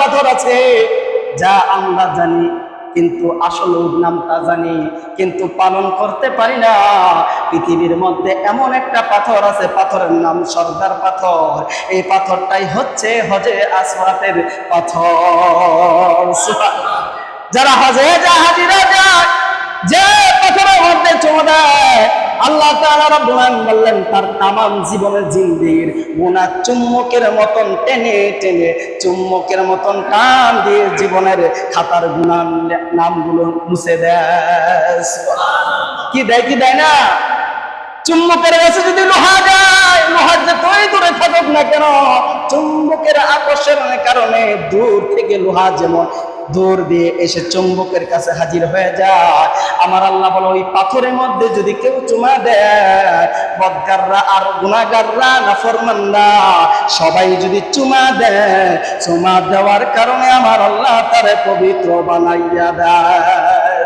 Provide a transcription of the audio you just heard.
পাথর আছে। যা আমরা জানি, কিন্তু আসল নামটা জানি, কিন্তু পালন করতে পারি না। পৃথিবীর মধ্যে এমন একটা পাথর আছে, পাথরের নাম সর্দার পাথর। এই পাথরটাই হচ্ছে হজে আসওয়াতের পাথর। যারা হজে জাহাজিরা যায় যে পাথরের মধ্যে চুমা দেয় আল্লাহ তাআলা রাব্বুল আলামিন বললেন, তার তামাম জীবনের জিন্দির গুনাহ চুম্বকের মতন টেনে টেনে, চুম্বকের মতন টান দিয়ে জীবনের খাতার গুনাহ নামগুলো মুছে দেয় কি দেয় কি দেয় না? চুম্বকের কাছে যদি লোহা যায় লোহার যতই দূরে থাকুক না কেন, চুম্বকের আকর্ষণের কারণে দূর থেকে লোহা যেমন দূর দিয়ে এসে চুম্বকের কাছে হাজির হয়ে যায় আমার আল্লাহ বলো, ওই পাথরের মধ্যে যদি কেউ চুমা দেয়, বদগাররা আর গুণাগাররা না ফরমানরা সবাই যদি চুমা দেয়, চুমা দেওয়ার কারণে আমার আল্লাহ তারে পবিত্র বানাইয়া দেয়।